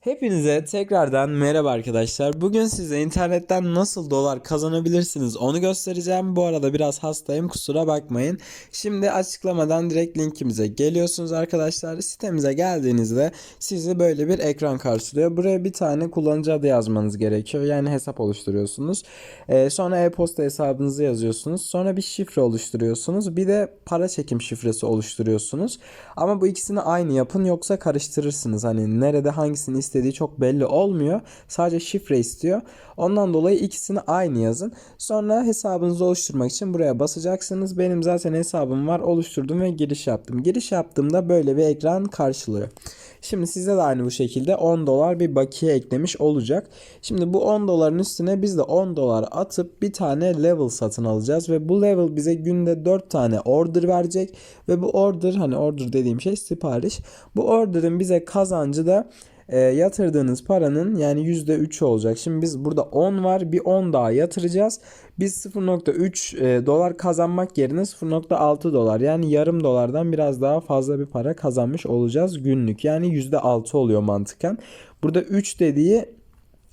Hepinize tekrardan merhaba arkadaşlar. Bugün size internetten nasıl dolar kazanabilirsiniz onu göstereceğim. Bu arada biraz hastayım kusura bakmayın. Şimdi açıklamadan direkt linkimize geliyorsunuz arkadaşlar. Sitemize geldiğinizde sizi böyle bir ekran karşılıyor. Buraya bir tane kullanıcı adı yazmanız gerekiyor. Yani hesap oluşturuyorsunuz. Ee, sonra e-posta hesabınızı yazıyorsunuz. Sonra bir şifre oluşturuyorsunuz. Bir de para çekim şifresi oluşturuyorsunuz. Ama bu ikisini aynı yapın yoksa karıştırırsınız. Hani nerede hangisini istediği çok belli olmuyor. Sadece şifre istiyor. Ondan dolayı ikisini aynı yazın. Sonra hesabınızı oluşturmak için buraya basacaksınız. Benim zaten hesabım var. Oluşturdum ve giriş yaptım. Giriş yaptığımda böyle bir ekran karşılıyor. Şimdi size de aynı bu şekilde 10 dolar bir bakiye eklemiş olacak. Şimdi bu 10 doların üstüne biz de 10 dolar atıp bir tane level satın alacağız ve bu level bize günde 4 tane order verecek ve bu order hani order dediğim şey sipariş. Bu order'ın bize kazancı da e, yatırdığınız paranın yani %3'ü olacak. Şimdi biz burada 10 var bir 10 daha yatıracağız. Biz 0.3 e, dolar kazanmak yerine 0.6 dolar yani yarım dolardan biraz daha fazla bir para kazanmış olacağız günlük. Yani %6 oluyor mantıken. Burada 3 dediği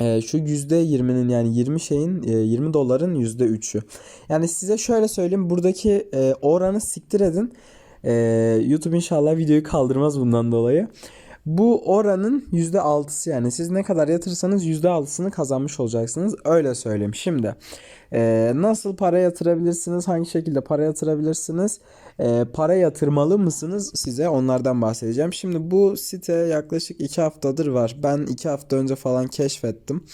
e, şu %20'nin yani 20 şeyin e, 20 doların %3'ü. Yani size şöyle söyleyeyim buradaki e, oranı siktir edin. E, YouTube inşallah videoyu kaldırmaz bundan dolayı. Bu oranın %6'sı yani siz ne kadar yatırırsanız %6'sını kazanmış olacaksınız. Öyle söyleyeyim. Şimdi e, nasıl para yatırabilirsiniz? Hangi şekilde para yatırabilirsiniz? E, para yatırmalı mısınız? Size onlardan bahsedeceğim. Şimdi bu site yaklaşık 2 haftadır var. Ben 2 hafta önce falan keşfettim.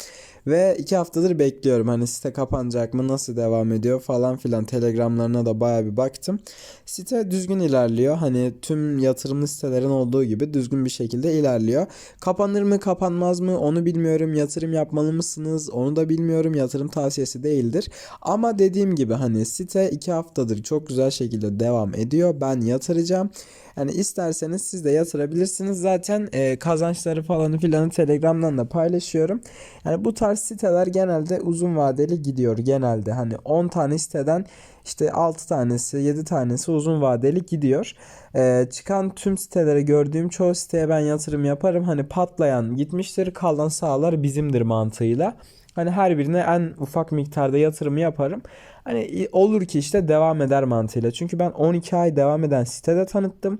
Ve 2 haftadır bekliyorum. Hani site kapanacak mı? Nasıl devam ediyor falan filan. Telegramlarına da baya bir baktım. Site düzgün ilerliyor. Hani tüm yatırımlı sitelerin olduğu gibi düzgün bir şekilde ilerliyor. Kapanır mı kapanmaz mı onu bilmiyorum. Yatırım yapmalı mısınız onu da bilmiyorum. Yatırım tavsiyesi değildir. Ama dediğim gibi hani site 2 haftadır çok güzel şekilde devam ediyor. Ben yatıracağım. Yani isterseniz siz de yatırabilirsiniz. Zaten e, kazançları falan filanı Telegram'dan da paylaşıyorum. Yani bu tarz siteler genelde uzun vadeli gidiyor. Genelde hani 10 tane siteden işte 6 tanesi 7 tanesi uzun vadeli gidiyor. E, çıkan tüm sitelere gördüğüm çoğu siteye ben yatırım yaparım. Hani patlayan gitmiştir kalan sağlar bizimdir mantığıyla. Hani her birine en ufak miktarda yatırım yaparım. Hani olur ki işte devam eder mantığıyla. Çünkü ben 12 ay devam eden sitede tanıttım.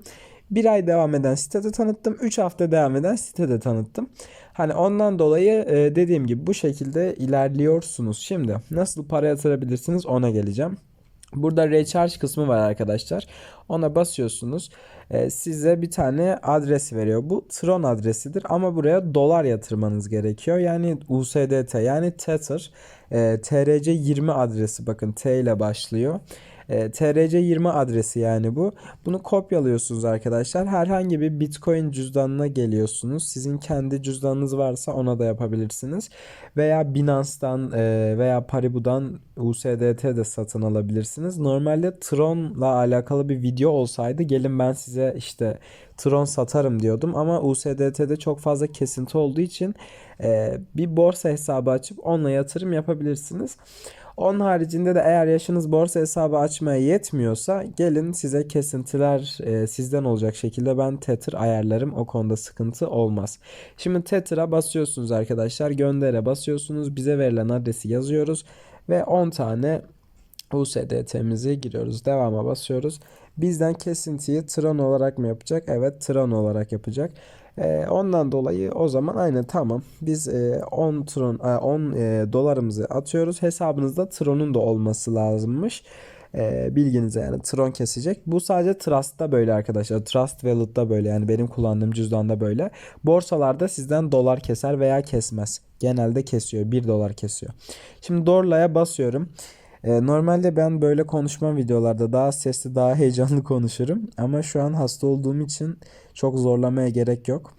1 ay devam eden sitede tanıttım. 3 hafta devam eden sitede tanıttım. Hani ondan dolayı e, dediğim gibi bu şekilde ilerliyorsunuz. Şimdi nasıl para yatırabilirsiniz ona geleceğim. Burada recharge kısmı var arkadaşlar. Ona basıyorsunuz. Ee, size bir tane adres veriyor. Bu Tron adresidir ama buraya dolar yatırmanız gerekiyor. Yani USDT yani Tether. E, TRC20 adresi bakın T ile başlıyor. E, TRC20 adresi yani bu. Bunu kopyalıyorsunuz arkadaşlar. Herhangi bir Bitcoin cüzdanına geliyorsunuz. Sizin kendi cüzdanınız varsa ona da yapabilirsiniz. Veya Binance'dan e, veya Paribu'dan USDT de satın alabilirsiniz. Normalde Tron'la alakalı bir video olsaydı gelin ben size işte Tron satarım diyordum ama USDT'de çok fazla kesinti olduğu için e, bir borsa hesabı açıp onunla yatırım yapabilirsiniz. Onun haricinde de eğer yaşınız borsa hesabı açmaya yetmiyorsa gelin size kesintiler e, sizden olacak şekilde ben Tether ayarlarım. O konuda sıkıntı olmaz. Şimdi Tether'a basıyorsunuz arkadaşlar. Göndere basıyorsunuz. Bize verilen adresi yazıyoruz ve 10 tane USDT'mizi giriyoruz. Devama basıyoruz. Bizden kesintiyi Tron olarak mı yapacak? Evet Tron olarak yapacak. Ee, ondan dolayı o zaman aynı tamam. Biz e, 10 Tron 10 e, dolarımızı atıyoruz. Hesabınızda Tron'un da olması lazımmış. E, bilginize yani Tron kesecek. Bu sadece Trust'ta böyle arkadaşlar. Trust Wallet'ta böyle yani benim kullandığım cüzdanda böyle. Borsalarda sizden dolar keser veya kesmez. Genelde kesiyor. 1 dolar kesiyor. Şimdi Dorla'ya basıyorum. E, normalde ben böyle konuşma videolarda daha sesli daha heyecanlı konuşurum. Ama şu an hasta olduğum için çok zorlamaya gerek yok.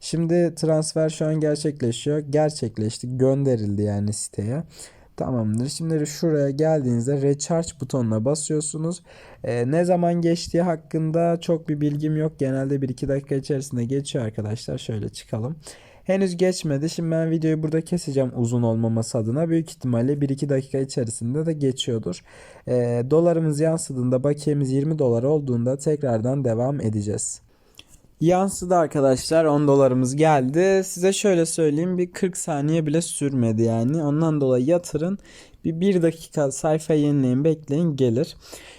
Şimdi transfer şu an gerçekleşiyor. Gerçekleşti. Gönderildi yani siteye. Tamamdır. Şimdi şuraya geldiğinizde recharge butonuna basıyorsunuz. Ee, ne zaman geçtiği hakkında çok bir bilgim yok. Genelde 1-2 dakika içerisinde geçiyor arkadaşlar. Şöyle çıkalım. Henüz geçmedi. Şimdi ben videoyu burada keseceğim uzun olmaması adına. Büyük ihtimalle 1-2 dakika içerisinde de geçiyordur. E, dolarımız yansıdığında bakiyemiz 20 dolar olduğunda tekrardan devam edeceğiz. Yansıdı arkadaşlar 10 dolarımız geldi. Size şöyle söyleyeyim bir 40 saniye bile sürmedi yani. Ondan dolayı yatırın. Bir 1 dakika sayfa yenileyin bekleyin gelir.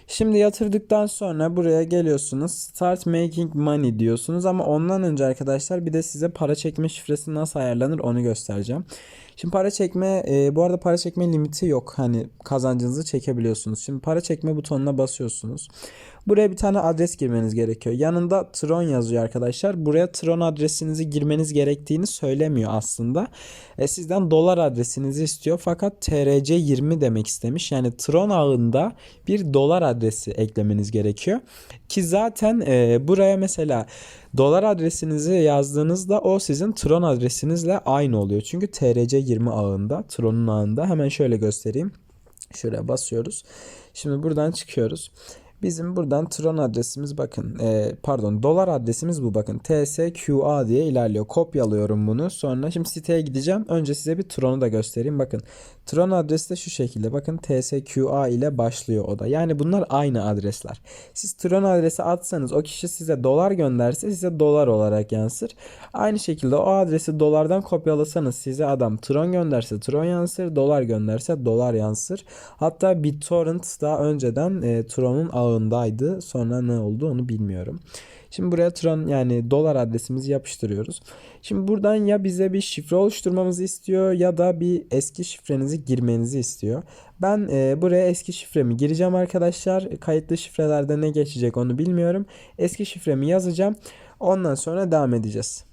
Şimdi yatırdıktan sonra buraya geliyorsunuz. Start making money diyorsunuz ama ondan önce arkadaşlar bir de size para çekme şifresi nasıl ayarlanır onu göstereceğim. Şimdi para çekme e, bu arada para çekme limiti yok. Hani kazancınızı çekebiliyorsunuz. Şimdi para çekme butonuna basıyorsunuz. Buraya bir tane adres girmeniz gerekiyor. Yanında Tron yazıyor arkadaşlar. Buraya Tron adresinizi girmeniz gerektiğini söylemiyor aslında. E, sizden dolar adresinizi istiyor fakat TRC20 demek istemiş. Yani Tron ağında bir dolar adresi eklemeniz gerekiyor. Ki zaten e, buraya mesela dolar adresinizi yazdığınızda o sizin Tron adresinizle aynı oluyor. Çünkü TRC20 ağında, Tron'un ağında. Hemen şöyle göstereyim. Şuraya basıyoruz. Şimdi buradan çıkıyoruz. Bizim buradan Tron adresimiz bakın e, pardon dolar adresimiz bu bakın TSQA diye ilerliyor. Kopyalıyorum bunu. Sonra şimdi siteye gideceğim. Önce size bir Tron'u da göstereyim. Bakın Tron adresi de şu şekilde. Bakın TSQA ile başlıyor o da. Yani bunlar aynı adresler. Siz Tron adresi atsanız o kişi size dolar gönderse size dolar olarak yansır. Aynı şekilde o adresi dolardan kopyalasanız size adam Tron gönderse Tron yansır. Dolar gönderse dolar yansır. Hatta BitTorrent daha önceden e, Tron'un ağındaydı. Sonra ne oldu onu bilmiyorum. Şimdi buraya Tron yani dolar adresimizi yapıştırıyoruz. Şimdi buradan ya bize bir şifre oluşturmamızı istiyor ya da bir eski şifrenizi girmenizi istiyor. Ben e, buraya eski şifremi gireceğim arkadaşlar. Kayıtlı şifrelerde ne geçecek onu bilmiyorum. Eski şifremi yazacağım. Ondan sonra devam edeceğiz.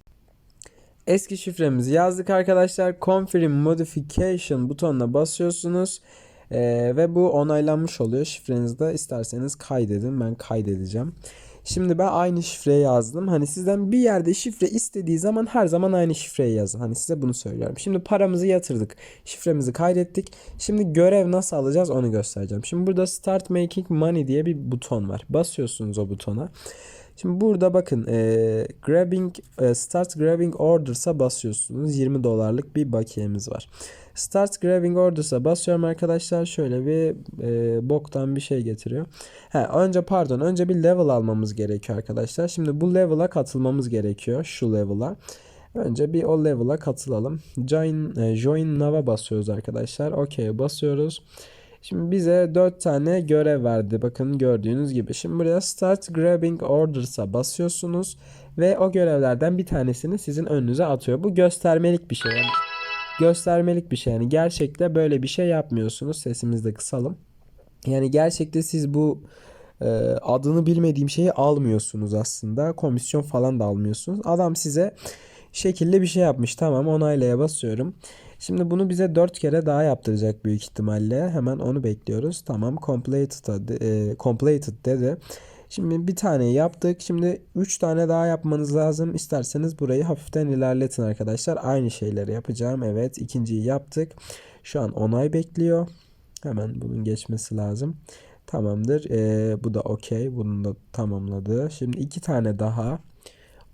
Eski şifremizi yazdık arkadaşlar. Confirm Modification butonuna basıyorsunuz. Ee, ve bu onaylanmış oluyor. Şifrenizi de isterseniz kaydedin. Ben kaydedeceğim. Şimdi ben aynı şifreyi yazdım. Hani sizden bir yerde şifre istediği zaman her zaman aynı şifreyi yazın. Hani size bunu söylüyorum. Şimdi paramızı yatırdık. Şifremizi kaydettik. Şimdi görev nasıl alacağız onu göstereceğim. Şimdi burada Start Making Money diye bir buton var. Basıyorsunuz o butona. Şimdi burada bakın e, grabbing e, start grabbing orders'a basıyorsunuz. 20 dolarlık bir bakiyemiz var. Start grabbing orders'a basıyorum arkadaşlar. Şöyle bir e, boktan bir şey getiriyor. Ha, önce pardon önce bir level almamız gerekiyor arkadaşlar. Şimdi bu level'a katılmamız gerekiyor. Şu level'a. Önce bir o level'a katılalım. Join, e, join now'a basıyoruz arkadaşlar. OK basıyoruz. Şimdi bize 4 tane görev verdi. Bakın gördüğünüz gibi. Şimdi buraya Start Grabbing Orders'a basıyorsunuz. Ve o görevlerden bir tanesini sizin önünüze atıyor. Bu göstermelik bir şey. Yani göstermelik bir şey. Yani gerçekte böyle bir şey yapmıyorsunuz. Sesimizi de kısalım. Yani gerçekte siz bu e, adını bilmediğim şeyi almıyorsunuz aslında. Komisyon falan da almıyorsunuz. Adam size şekilde bir şey yapmış. Tamam onaylaya basıyorum. Şimdi bunu bize 4 kere daha yaptıracak büyük ihtimalle. Hemen onu bekliyoruz. Tamam completed, e, completed dedi. Şimdi bir tane yaptık. Şimdi 3 tane daha yapmanız lazım. İsterseniz burayı hafiften ilerletin arkadaşlar. Aynı şeyleri yapacağım. Evet ikinciyi yaptık. Şu an onay bekliyor. Hemen bunun geçmesi lazım. Tamamdır. Ee, bu da okey. Bunu da tamamladı. Şimdi iki tane daha.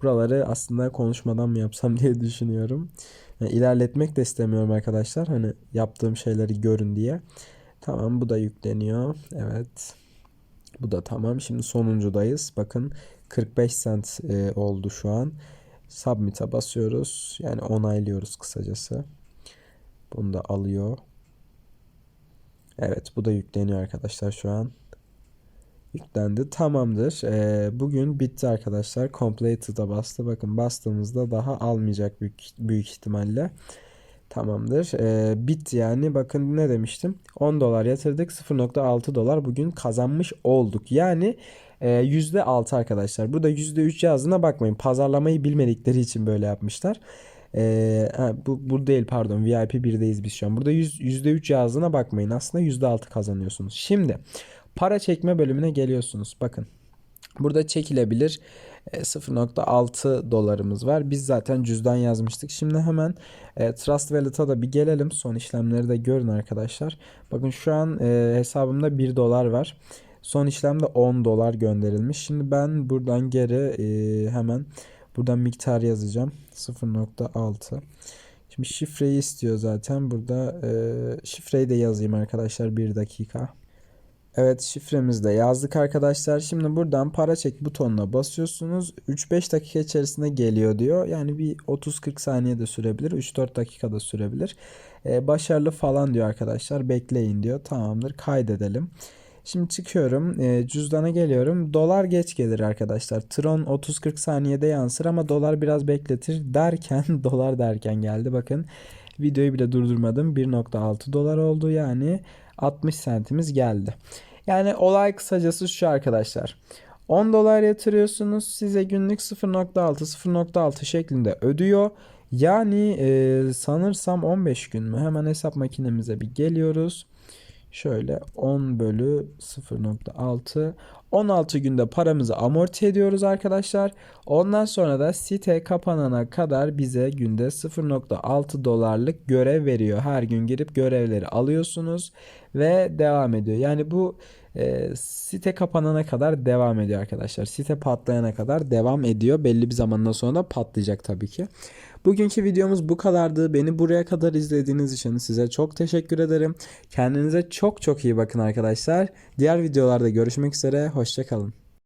Buraları aslında konuşmadan mı yapsam diye düşünüyorum. Yani ilerletmek de istemiyorum arkadaşlar. Hani yaptığım şeyleri görün diye. Tamam bu da yükleniyor. Evet. Bu da tamam. Şimdi sonuncudayız. Bakın 45 cent e, oldu şu an. Submit'e basıyoruz. Yani onaylıyoruz kısacası. Bunu da alıyor. Evet bu da yükleniyor arkadaşlar şu an. Yüklendi. Tamamdır. Ee, bugün bitti arkadaşlar. Completed'a bastı. Bakın bastığımızda daha almayacak büyük, büyük ihtimalle. Tamamdır. Ee, bitti yani. Bakın ne demiştim. 10 dolar yatırdık. 0.6 dolar bugün kazanmış olduk. Yani e, %6 arkadaşlar. Burada %3 yazdığına bakmayın. Pazarlamayı bilmedikleri için böyle yapmışlar. Ee, ha, bu, bu değil pardon. VIP 1'deyiz biz şu an. Burada %, %3 yazdığına bakmayın. Aslında %6 kazanıyorsunuz. Şimdi para çekme bölümüne geliyorsunuz. Bakın. Burada çekilebilir 0.6 dolarımız var. Biz zaten cüzdan yazmıştık. Şimdi hemen e, Trust Wallet'a da bir gelelim. Son işlemleri de görün arkadaşlar. Bakın şu an e, hesabımda 1 dolar var. Son işlemde 10 dolar gönderilmiş. Şimdi ben buradan geri e, hemen buradan miktar yazacağım. 0.6 Şimdi şifreyi istiyor zaten. Burada e, şifreyi de yazayım arkadaşlar. Bir dakika. Evet şifremizi de yazdık arkadaşlar. Şimdi buradan para çek butonuna basıyorsunuz. 3-5 dakika içerisinde geliyor diyor. Yani bir 30-40 saniye de sürebilir. 3-4 dakika da sürebilir. Ee, başarılı falan diyor arkadaşlar. Bekleyin diyor. Tamamdır kaydedelim. Şimdi çıkıyorum. Ee, cüzdana geliyorum. Dolar geç gelir arkadaşlar. Tron 30-40 saniyede yansır ama dolar biraz bekletir derken dolar derken geldi. Bakın videoyu bile durdurmadım. 1.6 dolar oldu yani 60 sentimiz geldi. Yani olay kısacası şu arkadaşlar. 10 dolar yatırıyorsunuz size günlük 0.6 0.6 şeklinde ödüyor. Yani e, sanırsam 15 gün mü? Hemen hesap makinemize bir geliyoruz. Şöyle 10 bölü 0.6 16 günde paramızı amorti ediyoruz arkadaşlar. Ondan sonra da site kapanana kadar bize günde 0.6 dolarlık görev veriyor. Her gün girip görevleri alıyorsunuz ve devam ediyor. Yani bu e, site kapanana kadar devam ediyor arkadaşlar. Site patlayana kadar devam ediyor. Belli bir zamandan sonra da patlayacak tabii ki. Bugünkü videomuz bu kadardı. Beni buraya kadar izlediğiniz için size çok teşekkür ederim. Kendinize çok çok iyi bakın arkadaşlar. Diğer videolarda görüşmek üzere. Hoşçakalın.